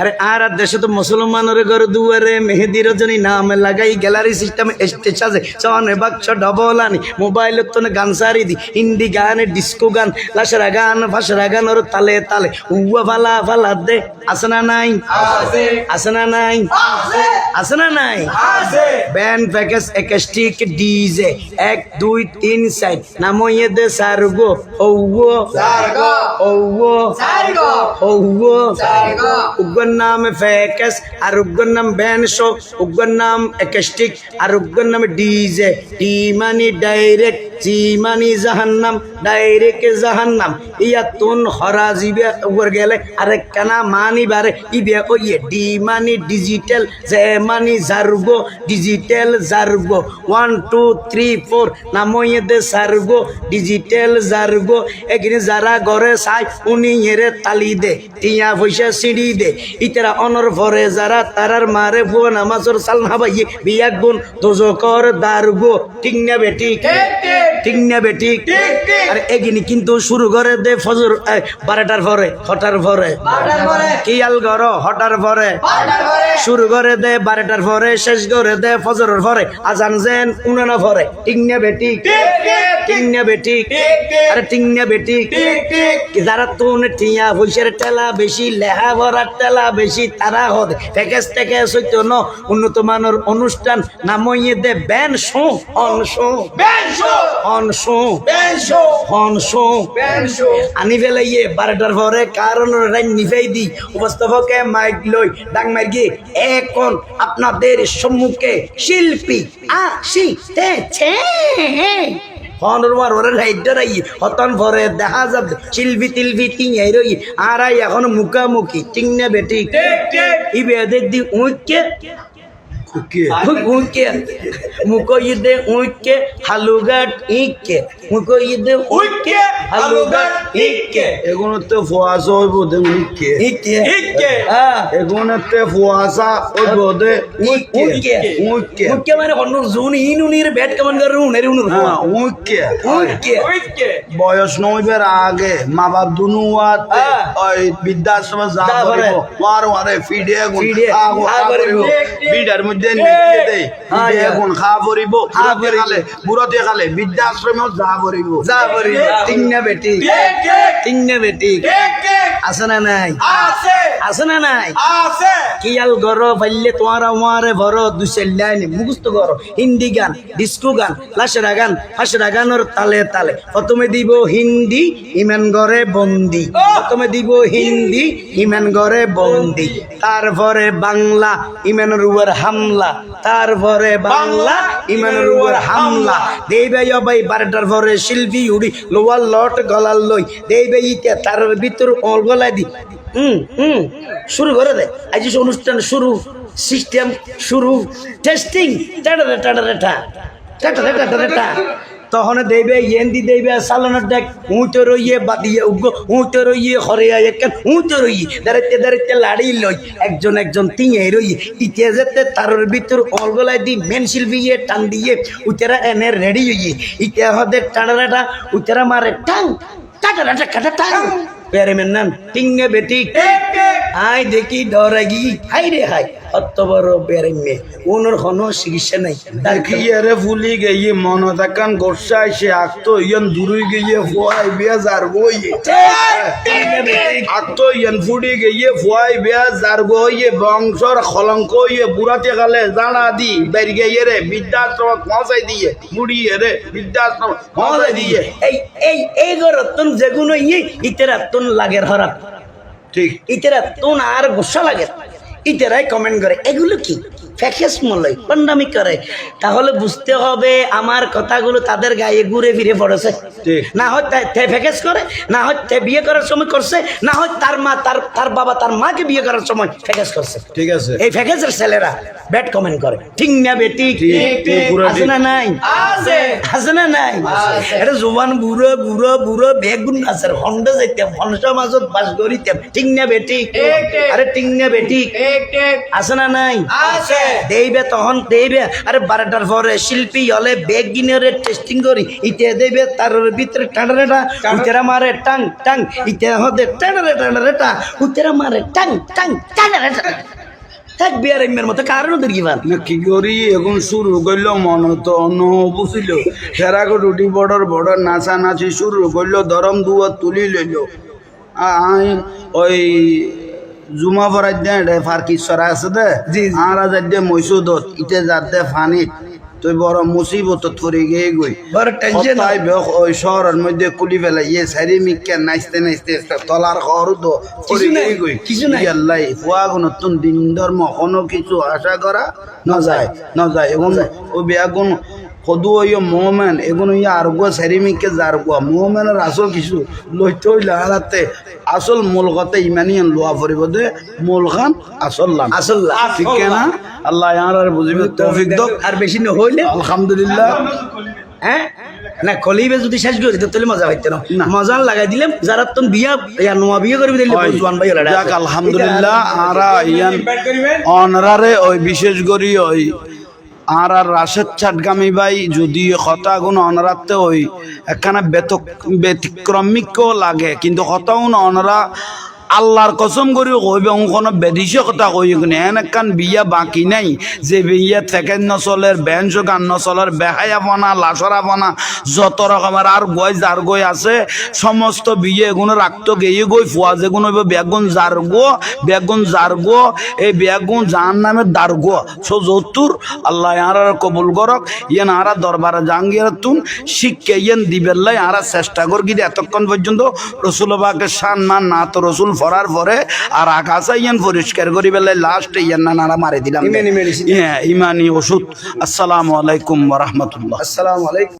আরে আর দেশে তো মুসলমানের ঘর দুয়ারে মেহেদি রজনী নাম লাগাই গ্যালারি সিস্টেম স্টেজ আছে। চনে বাক্স ডবল আনি মোবাইল তো গান সারি দি হিন্দি গান ডিস্কো গান লাসরা গান ফাসরা গান ওর তালে তালে। উয়া ফালা ফালা দে আছে না নাই? আছে। না নাই? আছে। না নাই? ব্যান্ড প্যাকেজ একাস্টিক ডিজে এক দুই তিন সাইড নামইয়ে দে সারগো ঔগো ঔগো ঔগো উগ্র নাম ফ্যাকাস আর উগ্র নাম ব্যান্ড শো উগ্র নাম একেস্টিক, আর উগ্র নাম ডিজে, টি মানি ডাইরেক্ট জি মানি জাহান্নাম, ডাইরেক্ট জাহান্নাম। ইয়া তুন হরা জিবে উপর গেলে আরেক কানা মানি বারে, ইবে ওইয়ে ডি মানি ডিজিটাল জে মানি জারগো ডিজিটাল জারগো ওয়ান, টু, থ্রি, ফোর, নামইয়ে দে সারগো ডিজিটাল জারগো এখানে যারা ঘরে চাই উনি হেরে তালি দে, টিয়া পয়সা সিঁড়ি দে। ইতারা অনর ভরে যারা, তারার মারে ফুয়া নামাজর সাল হাবাইয়ে বিয়া গুণ দোজকর দারগো ঠিক না বেটি ঠিক না বেটি আর এগিনি কিন্তু শুরু করে দে ফজর বারোটার পরে হটার পরে। কিয়াল গর হটার পরে। শুরু করে দে বারোটার পরে শেষ করে দে ফজরের পরে। আজান যেন উনানা পরে। ঠিক না বেটি ঠিক? না বেটি আরে ঠিক না বেটি যারা তুন টিয়া পয়সার টেলা বেশি লেহা ভরার টেলা বেশি তারা হদে। প্যাকেজ থেকে সত্য ন উন্নত মানের অনুষ্ঠান নামইয়ে দে ban show on show on show আনি ইয়ে বারোটার পরে কারণ রাইন দি। উপস্থাপকে মাইক লই এখন আপনাদের সম্মুখে শিল্পী আসিতেছে? হনরমার ওরে রাইডার আই হতন ভরে দেখা যাবে শিল্পী তিলপি তিঙাই রই। আর আই এখন মুখামুখি ঠিক না বেটি ইবে দি হইব দে। হ্যাঁ হইব দে মানে জুন ব্যাট কেমন করে হ্যাঁ উইকে উইকে উইকে বয়স নইবের আগে মা বাপ দুনুয়াত। ওই বৃদ্ধাশ্রমে যা যা ওয়ার ওয়ারে ফিডে বিডার মধ্যে দেই। হ্যাঁ, হ্যাঁ। গুণ খা করিব খা বুড়াতে করিব। খালে বৃদ্ধাশ্রমেও যা করিব যা বলি ঠিক বেটি। ঠিক বেটি। আছে না নাই? আছে। আছে না নাই? আছে। কিয়াল গর পাইলে তোমার আমারে ভর দুসের লাইন। মুখস্থ কর। হিন্দি গান ডিস্কো গান লাসরা গান ফাসরা গানোর তালে তালে। প্রথমে দিব হিন্দি ইমান গরে বন্দি। প্রথমে দিব হিন্দি ইমান গরে বন্দি। তারপরে বাংলা ইমানের উপর হামলা তারপরে বাংলা ইমানের উপর হামলা। দেই ভাই বারোটার পরে শিল্পী উড়ি, লোয়ার লট গলার লই। দেবে ইতে তার ভিতর গলায় দি। হুম হুম, শুরু করে দে। আজ অনুষ্ঠান শুরু সিস্টেম শুরু টেস্টিং টাটা টাটা টা। টাটা টাটা টাটা তখন দেবে ইয়েন্দি দেবে, সালানোর দেখ উঁচো রইয়ে বাদিয়ে উগ্র উঁচো রইয়ে হরে একেন উঁচো রইয়ে, দাঁড়াইতে দাঁড়াইতে লাড়ি লই, একজন একজন তিঙে রইয়ে ইতে যেতে তারের ভিতর অলগলায় দি মেন ইয়ে টান দিয়ে, উতেরা এনে রেডি হইয়ে, ইতে হদে টাটা উতেরা মারে টাং টাটা টাটা কাটা টাং। পেরে মেন নান টিঙ্গে বেটি আই দেখি ডরাগি হাই রে হাই অত বড় বেরে মে ওনার কোনো চিকিৎসা নাই। তার কি এরে ফুলি গিয়ে মন তাকান গোসা সে আকতো ইয়ান দূরই গিয়ে ফুয়াই বিয়া যার বইয়ে আকতো ইয়ান ফুডি গিয়ে ফুয়াই বিয়া যার বইয়ে বংশর খলঙ্ক ইয়ে বুড়াতে গালে জানা দি বেরি গিয়ে রে বৃদ্ধাশ্রম পৌঁছাই দিয়ে মুড়ি রে বৃদ্ধাশ্রম পৌঁছাই দিয়ে। এই এই এই গরতন যেগুলো ইয়ে ইতেরা তুন লাগের হরাপ ঠিক। ইতেরা তোন আর গুসা লাগে। ইতেরাই কমেন্ট করে এগুলো কি? ফ্যাকেস মলয় পান্ডামি করে। তাহলে বুঝতে হবে আমার কথাগুলো তাদের গায়ে ঘুরে ফিরে পড়েছে। না হয় তে- ফ্যাকেস করে না হয় তে বিয়ে করার সময় করছে না হয় তার মা তার তার বাবা তার মাকে বিয়ে করার সময় ফ্যাকেস করছে। ঠিক আছে। এই ফ্যাকেসের ছেলেরা ব্যাড কমেন্ট করে। ঠিক না বেটি আছে না নাই? আছে। আছে না নাই? এটা জোবান বুড়ো বুড়ো বুড়ো বেগুন আছে হন্ডা যাইতাম হন্ডা মাজত বাস করিতাম ঠিক না বেটি। আরে ঠিক না বেটি আছে না নাই? আছে। দেইবে তখন দেইবে। আরে বারোটার পরে শিল্পী হলে বেগ গিনে টেস্টিং করি ইতে দেবে তার ভিতরে টানারেটা উতেরা মারে টাং টাং ইতে হতে টানারে টানারে টা উতেরা মারে টাং টাং টানারে টাং থাকবি আর এমের মতো কারণ না কি করি? এখন শুরু করল মন তো বুঝিল। রুটি নাচা নাচি শুরু করল দরম দুয়া তুলি লইল। আই ওই জুমা ভরাই দে রে ফারকি সরা আছে দে। আরা যাই দে মৈসুদত ইতে যাত দে ফানিত। তুই বড় মুসিবত পড়ে গিয়ে গই বড় টেনশন তাই ওই শহরের মধ্যে কুলি ফেলে ইয়ে সারি মিকে নাচতে নাচতে তলার খর তো কিছু নাই, কিছু নাই। আল্লাহ ফুয়া নতুন দিন ধর্ম কোনো কিছু আশা করা না যায় না যায় এখন ও বেগুন সদু ইয়ে মোহমেন এগুন ইয়ে আর গো সারি মিকে যার গো মোহমেনের আসল কিছু লইতে হইলে হারাতে আসল মূল কথা ইমানি লোয়া পড়িব দে মূল খান আসল লাম আসল। ঠিক না? আল্লাহ আর বুঝিবে তৌফিক দক আর বেশি না হইলে আলহামদুলিল্লাহ। হ্যাঁ না কলিবে যদি শেষ করে দিত তাহলে মজা হইতো না। মজা লাগাই দিলাম যারা তুমি বিয়া ইয়া নোয়া বিয়ে করবি দিলে। জোয়ান ভাই আলহামদুলিল্লাহ আরা ইয়ান অনরারে ওই বিশেষ করি ওই আর আর রাশেদ চাটগামি ভাই, যদি হতা গুণ অনরাতে ওই একখানা বেতক ব্যতিক্রমিকও লাগে, কিন্তু হতাউন অনরা আল্লাহর কসম করি কইবে কোনো বেদিছে কথা কই কিনে। এন একখান বিয়া বাকি নাই। যে বিয়া থেকে নচলের বেঞ্চ গান নচলের, বেহায়া বনা লাচরা বনা যত রকমের আর গই যার গই আছে, সমস্ত বিয়ে এগুলো রাখতো গিয়ে গই ফুয়া যেগুলো বেগুন যার গো বেগুন যার গো, এই বেগুন যার নামে দার গো। সো যতুর আল্লাহ আর কবুল করক, ইয়েন আরা দরবারে জাঙ্গিয়ার তুন শিখকে ইয়েন দিবেল্লাই আরা চেষ্টা কর গিয়ে এতক্ষণ পর্যন্ত রসুলবাকে সান মান না তো রসুল ফরার পরে আর আকাশা ইয়ান পরিষ্কার করি বেলায় লাস্ট ইয়ান না মারে মারি দিলাম। হ্যাঁ ইমানি ওষুধ। আসসালামু আলাইকুম রহমতুল্লাহ। আসসালামু আলাইকুম।